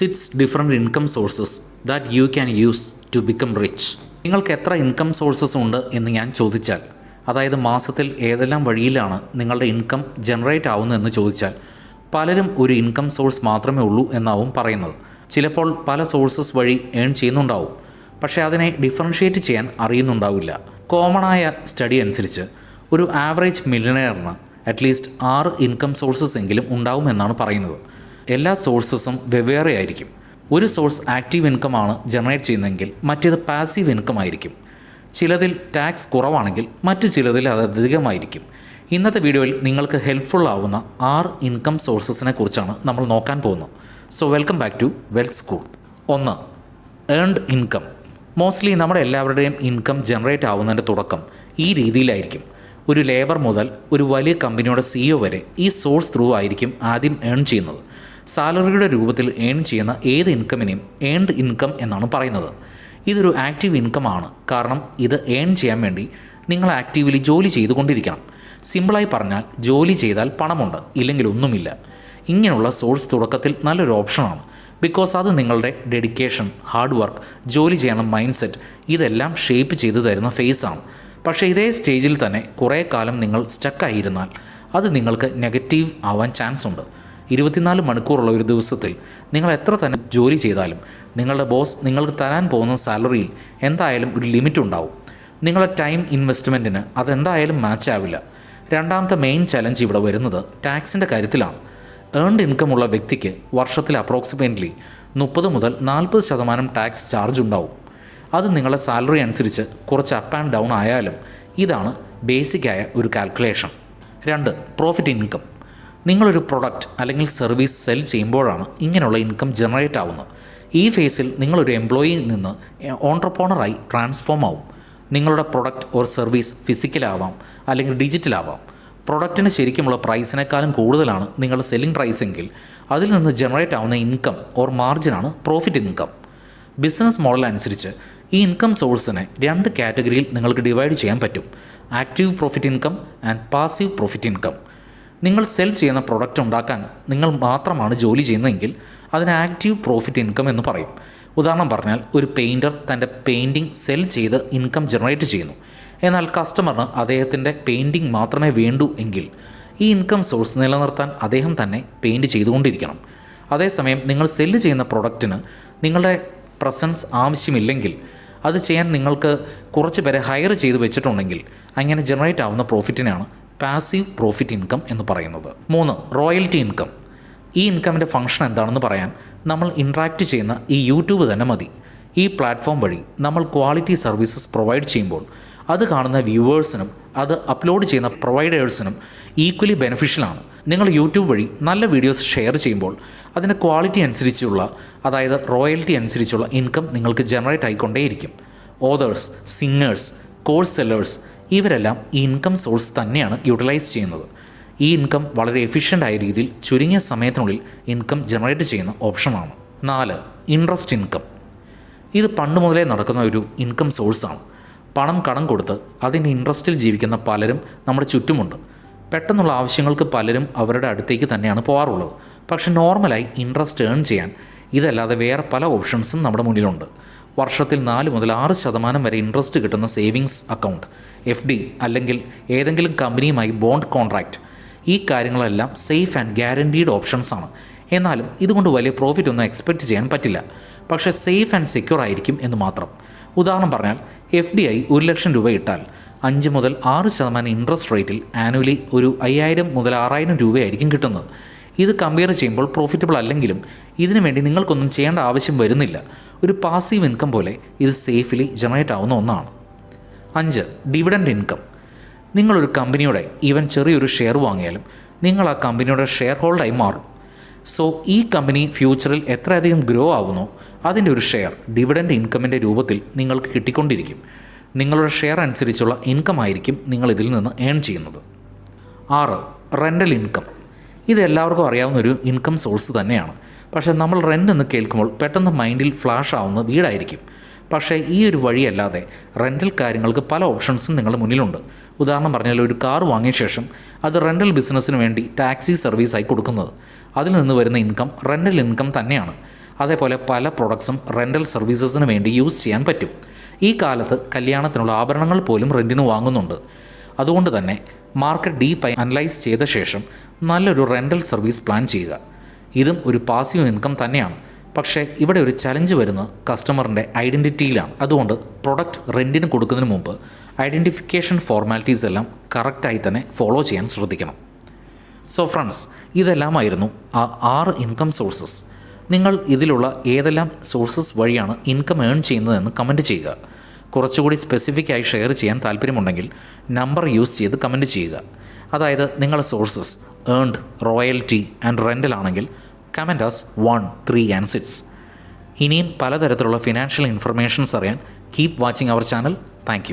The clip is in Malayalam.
Six different income sources that you can use to become rich നിങ്ങൾക്ക് എത്ര ഇൻകം സോഴ്സസ് ഉണ്ട് എന്ന് ഞാൻ ചോദിച്ചാൽ അതായത് മാസത്തിൽ ഏതെല്ലാം വഴിയിലാണ് നിങ്ങളുടെ ഇൻകം ജനറേറ്റ് ആവുന്നതെന്ന് ചോദിച്ചാൽ പലരും ഒരു ഇൻകം സോഴ്സ് മാത്രമേ ഉള്ളൂ എന്നാവും പറയുന്നത്. ചിലപ്പോൾ പല സോഴ്സസ് വഴി ഏൺ ചെയ്യുന്നുണ്ടാവും പക്ഷേ അതിനെ ഡിഫറൻഷ്യേറ്റ് ചെയ്യാൻ അറിയുന്നുണ്ടാവില്ല. കോമണായ സ്റ്റഡി അനുസരിച്ച് ഒരു ആവറേജ് മില്ലണയറിന് അറ്റ്ലീസ്റ്റ് ആറ് ഇൻകം സോഴ്സസ് എങ്കിലും ഉണ്ടാവുമെന്നാണ് പറയുന്നത്. എല്ലാ സോഴ്സസും വെവ്വേറെ ആയിരിക്കും. ഒരു സോഴ്സ് ആക്റ്റീവ് ഇൻകം ആണ് ജനറേറ്റ് ചെയ്യുന്നതെങ്കിൽ മറ്റേത് പാസീവ് ഇൻകം ആയിരിക്കും ചിലതിൽ ടാക്സ് കുറവാണെങ്കിൽ മറ്റു ചിലതിൽ അത് അധികമായിരിക്കും. ഇന്നത്തെ വീഡിയോയിൽ നിങ്ങൾക്ക് ഹെൽപ്ഫുൾ ആവുന്ന ആറ് ഇൻകം സോഴ്സസിനെ കുറിച്ചാണ് നമ്മൾ നോക്കാൻ പോകുന്നത്. So welcome back to well school ഒന്ന് ഏൺഡ് ഇൻകം മോസ്റ്റ്ലി നമ്മുടെ എല്ലാവരുടെയും ഇൻകം ജനറേറ്റ് ആവുന്നതിന്റെ തുടക്കം ഈ രീതിയിലായിരിക്കും. ഒരു ലേബർ മുതൽ ഒരു വലിയ കമ്പനിയുടെ സിഇഒ വരെ ഈ സോഴ്സ് ത്രൂ ആയിരിക്കും ആദ്യം ഏൺ ചെയ്യുന്നത്. സാലറിയുടെ രൂപത്തിൽ ഏൺ ചെയ്യുന്ന ഏത് ഇൻകമിനെയും ഏൺഡ് ഇൻകം എന്നാണ് പറയുന്നത്. ഇതൊരു ആക്റ്റീവ് ആണ് കാരണം ഇത് ഏൺ ചെയ്യാൻ വേണ്ടി നിങ്ങൾ ആക്റ്റീവ്ലി ജോലി ചെയ്തുകൊണ്ടിരിക്കണം. സിമ്പിളായി പറഞ്ഞാൽ ജോലി ചെയ്താൽ പണമുണ്ട് ഇല്ലെങ്കിൽ ഒന്നുമില്ല. ഇങ്ങനെയുള്ള സോഴ്സ് തുടക്കത്തിൽ നല്ലൊരു ഓപ്ഷനാണ്. ബിക്കോസ് അത് നിങ്ങളുടെ ഡെഡിക്കേഷൻ ഹാർഡ് വർക്ക് ജോലി ചെയ്യണം മൈൻഡ് സെറ്റ് ഇതെല്ലാം ഷേപ്പ് ചെയ്തു തരുന്ന ഫേസാണ്. പക്ഷേ ഇതേ സ്റ്റേജിൽ തന്നെ കുറേ കാലം നിങ്ങൾ സ്റ്റക്കായിരുന്നാൽ അത് നിങ്ങൾക്ക് നെഗറ്റീവ് ആവാൻ ചാൻസ് ഉണ്ട് ഇരുപത്തിനാല് മണിക്കൂറുള്ള ഒരു ദിവസത്തിൽ നിങ്ങൾ എത്ര തന്നെ ജോലി ചെയ്താലും നിങ്ങളുടെ ബോസ് നിങ്ങൾക്ക് തരാൻ പോകുന്ന സാലറിയിൽ എന്തായാലും ഒരു ലിമിറ്റ് ഉണ്ടാവും. നിങ്ങളുടെ ടൈം ഇൻവെസ്റ്റ്മെന്റിന് അതെന്തായാലും മാച്ച് ആവില്ല. രണ്ടാമത്തെ മെയിൻ ചലഞ്ച് ഇവിടെ വരുന്നത് ടാക്സിന്റെ കാര്യത്തിലാണ്. ഏൺഡ് ഇൻകം ഉള്ള വ്യക്തിക്ക് വർഷത്തിൽ അപ്രോക്സിമേറ്റ്ലി മുപ്പത് മുതൽ നാൽപ്പത് ശതമാനം ടാക്സ് ചാർജ് ഉണ്ടാവും. അത് നിങ്ങളുടെ സാലറി അനുസരിച്ച് കുറച്ച് അപ്പ് ആൻഡ് ഡൗൺ ആയാലും ഇതാണ് ബേസിക്കായ ഒരു കാൽക്കുലേഷൻ. രണ്ട് പ്രോഫിറ്റ് ഇൻകം. നിങ്ങളൊരു പ്രൊഡക്റ്റ് അല്ലെങ്കിൽ സർവീസ് സെൽ ചെയ്യുമ്പോഴാണ് ഇങ്ങനെയുള്ള ഇൻകം ജനറേറ്റ് ആവുന്നത്. ഈ ഫേസിൽ നിങ്ങളൊരു എംപ്ലോയിയിൽ നിന്ന് ഓൺട്രപ്രോണറായി ട്രാൻസ്ഫോം ആവും. നിങ്ങളുടെ പ്രൊഡക്റ്റ് ഒരു സർവീസ് ഫിസിക്കലാവാം അല്ലെങ്കിൽ ഡിജിറ്റലാവാം പ്രൊഡക്റ്റിന് ശരിക്കുമുള്ള പ്രൈസിനേക്കാളും കൂടുതലാണ് നിങ്ങളുടെ സെല്ലിംഗ് പ്രൈസ് എങ്കിൽ അതിൽ നിന്ന് ജനറേറ്റ് ആവുന്ന ഇൻകം ഓർ മാർജിനാണ് പ്രോഫിറ്റ് ഇൻകം ബിസിനസ് മോഡൽ അനുസരിച്ച് ഈ ഇൻകം സോഴ്സിനെ രണ്ട് കാറ്റഗറിയിൽ നിങ്ങൾക്ക് ഡിവൈഡ് ചെയ്യാൻ പറ്റും. Active profit income and passive profit income നിങ്ങൾ സെൽ ചെയ്യുന്ന പ്രൊഡക്റ്റ് ഉണ്ടാക്കാൻ നിങ്ങൾ മാത്രമാണ് ജോലി ചെയ്യുന്നതെങ്കിൽ അതിന് ആക്റ്റീവ് പ്രോഫിറ്റ് ഇൻകം എന്ന് പറയും. ഉദാഹരണം പറഞ്ഞാൽ ഒരു പെയിന്റർ തന്റെ പെയിന്റിംഗ് സെൽ ചെയ്ത് ഇൻകം ജനറേറ്റ് ചെയ്യുന്നു. എന്നാൽ കസ്റ്റമറിന് അദ്ദേഹത്തിന്റെ പെയിന്റിംഗ് മാത്രമേ വേണ്ടൂ എങ്കിൽ ഈ ഇൻകം സോഴ്സ് നിലനിർത്താൻ അദ്ദേഹം തന്നെ പെയിന്റ് ചെയ്തുകൊണ്ടിരിക്കണം. അതേസമയം നിങ്ങൾ സെല്ല് ചെയ്യുന്ന പ്രൊഡക്റ്റിന് നിങ്ങളുടെ പ്രസൻസ് ആവശ്യമില്ലെങ്കിൽ അത് ചെയ്യാൻ നിങ്ങൾക്ക് കുറച്ച് പേരെ ഹയർ ചെയ്ത് വെച്ചിട്ടുണ്ടെങ്കിൽ അങ്ങനെ ജനറേറ്റ് ആവുന്ന പ്രോഫിറ്റിനാണ് പാസീവ് പ്രോഫിറ്റ് ഇൻകം എന്ന് പറയുന്നത്. മൂന്ന് റോയൽറ്റി ഇൻകം ഈ ഇൻകമിന്റെ ഫംഗ്ഷൻ എന്താണെന്ന് പറയാൻ നമ്മൾ ഇൻട്രാക്റ്റ് ചെയ്യുന്ന ഈ യൂട്യൂബ് തന്നെ മതി. ഈ പ്ലാറ്റ്ഫോം വഴി നമ്മൾ ക്വാളിറ്റി സർവീസസ് പ്രൊവൈഡ് ചെയ്യുമ്പോൾ അത് കാണുന്ന വ്യൂവേഴ്സിനും അത് അപ്ലോഡ് ചെയ്യുന്ന പ്രൊവൈഡേഴ്സിനും ഈക്വലി ബെനിഫിഷ്യലാണ് നിങ്ങൾ യൂട്യൂബ് വഴി നല്ല വീഡിയോസ് ഷെയർ ചെയ്യുമ്പോൾ അതിന്റെ ക്വാളിറ്റി അനുസരിച്ചുള്ള അതായത് റോയൽറ്റി അനുസരിച്ചുള്ള ഇൻകം നിങ്ങൾക്ക് ജനറേറ്റ് ആയിക്കൊണ്ടേയിരിക്കും. ഓതേഴ്സ് സിംഗേഴ്സ് കോഴ്സ് സെല്ലേഴ്സ് ഇവരെല്ലാം ഈ ഇൻകം സോഴ്സ് തന്നെയാണ് യൂട്ടിലൈസ് ചെയ്യുന്നത്. ഈ ഇൻകം വളരെ എഫിഷ്യന്റ് ആയ രീതിയിൽ ചുരുങ്ങിയ സമയത്തിനുള്ളിൽ ഇൻകം ജനറേറ്റ് ചെയ്യുന്ന ഓപ്ഷനാണ് നാല് ഇൻട്രസ്റ്റ് ഇൻകം ഇത് പണ്ട് മുതലേ നടക്കുന്ന ഒരു ഇൻകം സോഴ്സാണ് പണം കടം കൊടുത്ത് അതിന്റെ ഇൻട്രസ്റ്റിൽ ജീവിക്കുന്ന പലരും നമ്മുടെ ചുറ്റുമുണ്ട്. പെട്ടെന്നുള്ള ആവശ്യങ്ങൾക്ക് പലരും അവരുടെ അടുത്തേക്ക് തന്നെയാണ് പോകാറുള്ളത്. പക്ഷെ നോർമലായി ഇൻട്രസ്റ്റ് ഏൺ ചെയ്യാൻ ഇതല്ലാതെ വേറെ പല ഓപ്ഷൻസും നമ്മുടെ മുന്നിലുണ്ട്. വർഷത്തിൽ നാല് മുതൽ ആറ് ശതമാനം വരെ ഇൻട്രസ്റ്റ് കിട്ടുന്ന സേവിങ്സ് അക്കൗണ്ട് എഫ് ഡി അല്ലെങ്കിൽ ഏതെങ്കിലും കമ്പനിയുമായി ബോണ്ട് കോൺട്രാക്റ്റ് ഈ കാര്യങ്ങളെല്ലാം സേഫ് ആൻഡ് ഗ്യാരണ്ടീഡ് ഓപ്ഷൻസ് ആണ്. എന്നാലും ഇതുകൊണ്ട് വലിയ പ്രോഫിറ്റ് ഒന്നും എക്സ്പെക്റ്റ് ചെയ്യാൻ പറ്റില്ല. പക്ഷേ സേഫ് ആൻഡ് സെക്യൂർ ആയിരിക്കും എന്ന് മാത്രം. ഉദാഹരണം പറഞ്ഞാൽ എഫ് ഡി ഐ ഒരു ലക്ഷം രൂപ ഇട്ടാൽ അഞ്ച് മുതൽ ആറ് ശതമാനം ഇൻട്രസ്റ്റ് റേറ്റിൽ ആനുവലി ഒരു അയ്യായിരം മുതൽ ആറായിരം രൂപയായിരിക്കും കിട്ടുന്നത്. ഇത് കമ്പയർ ചെയ്യുമ്പോൾ പ്രോഫിറ്റബിൾ അല്ലെങ്കിലും ഇതിനു വേണ്ടി നിങ്ങൾക്കൊന്നും ചെയ്യേണ്ട ആവശ്യം വരുന്നില്ല. ഒരു പാസീവ് ഇൻകം പോലെ ഇത് സേഫ്ലി ജനറേറ്റ് ആവുന്ന ഒന്നാണ്. അഞ്ച് ഡിവിഡൻഡ് ഇൻകം നിങ്ങളൊരു കമ്പനിയുടെ ഈവൻ ചെറിയൊരു ഷെയർ വാങ്ങിയാലും നിങ്ങൾ ആ കമ്പനിയുടെ ഷെയർ ഹോൾഡായി മാറും. സോ ഈ കമ്പനി ഫ്യൂച്ചറിൽ എത്രയധികം ഗ്രോ ആവുന്നോ അതിന്റെ ഒരു ഷെയർ ഡിവിഡൻഡ് ഇൻകമിന്റെ രൂപത്തിൽ നിങ്ങൾക്ക് കിട്ടിക്കൊണ്ടിരിക്കും. നിങ്ങളുടെ ഷെയർ അനുസരിച്ചുള്ള ഇൻകം ആയിരിക്കും നിങ്ങൾ ഇതിൽ നിന്ന് ഏൺ ചെയ്യുന്നത്. ആറ് റെന്റൽ ഇൻകം ഇത് എല്ലാവർക്കും അറിയാവുന്ന ഒരു ഇൻകം സോഴ്സ് തന്നെയാണ്. പക്ഷേ നമ്മൾ റെന്റ് എന്ന് കേൾക്കുമ്പോൾ പെട്ടെന്ന് മൈൻഡിൽ ഫ്ലാഷ് ആവുന്ന വീടായിരിക്കും. പക്ഷേ ഈ ഒരു വഴിയല്ലാതെ റെന്റൽ കാര്യങ്ങൾക്ക് പല ഓപ്ഷൻസും നിങ്ങളുടെ മുന്നിലുണ്ട്. ഉദാഹരണം പറഞ്ഞാൽ ഒരു കാർ വാങ്ങിയ ശേഷം അത് റെന്റൽ ബിസിനസ്സിന് വേണ്ടി ടാക്സി സർവീസായി കൊടുക്കുന്നത്. അതിൽ നിന്ന് വരുന്ന ഇൻകം റെന്റൽ ഇൻകം തന്നെയാണ്. അതേപോലെ പല പ്രൊഡക്ട്സും റെന്റൽ സർവീസസിന് വേണ്ടി യൂസ് ചെയ്യാൻ പറ്റും. ഈ കാലത്ത് കല്യാണത്തിനുള്ള ആഭരണങ്ങൾ പോലും റെന്റിന് വാങ്ങുന്നുണ്ട്. അതുകൊണ്ട് തന്നെ മാർക്കറ്റ് ഡീപ്പായി അനലൈസ് ചെയ്ത ശേഷം നല്ലൊരു റെന്റൽ സർവീസ് പ്ലാൻ ചെയ്യുക. ഇതും ഒരു പാസീവ് ഇൻകം തന്നെയാണ്. പക്ഷേ ഇവിടെ ഒരു ചലഞ്ച് വരുന്നത് കസ്റ്റമറിന്റെ ഐഡന്റിറ്റിയിലാണ്. അതുകൊണ്ട് പ്രൊഡക്റ്റ് റെന്റിന് കൊടുക്കുന്നതിന് മുമ്പ് ഐഡന്റിഫിക്കേഷൻ ഫോർമാലിറ്റീസ് എല്ലാം കറക്റ്റായി തന്നെ ഫോളോ ചെയ്യാൻ ശ്രദ്ധിക്കണം. സോ ഫ്രണ്ട്സ് ഇതെല്ലാമായിരുന്നു ആ ആറ് ഇൻകം സോഴ്സസ്. നിങ്ങൾ ഇതിലുള്ള ഏതെല്ലാം സോഴ്സസ് വഴിയാണ് ഇൻകം ഏൺ ചെയ്യുന്നതെന്ന് കമന്റ് ചെയ്യുക. കുറച്ചുകൂടി സ്പെസിഫിക് ആയി ഷെയർ ചെയ്യാൻ താല്പര്യമുണ്ടെങ്കിൽ നമ്പർ യൂസ് ചെയ്ത് കമന്റ് ചെയ്യുക. അതായത് നിങ്ങളുടെ sources earned royalty and rental ആണെങ്കിൽ കമന്റാസ് വൺ ത്രീ ആൻഡ് സിക്സ് ഇനിയും പലതരത്തിലുള്ള ഫിനാൻഷ്യൽ ഇൻഫർമേഷൻസ് അറിയാൻ keep watching our channel thank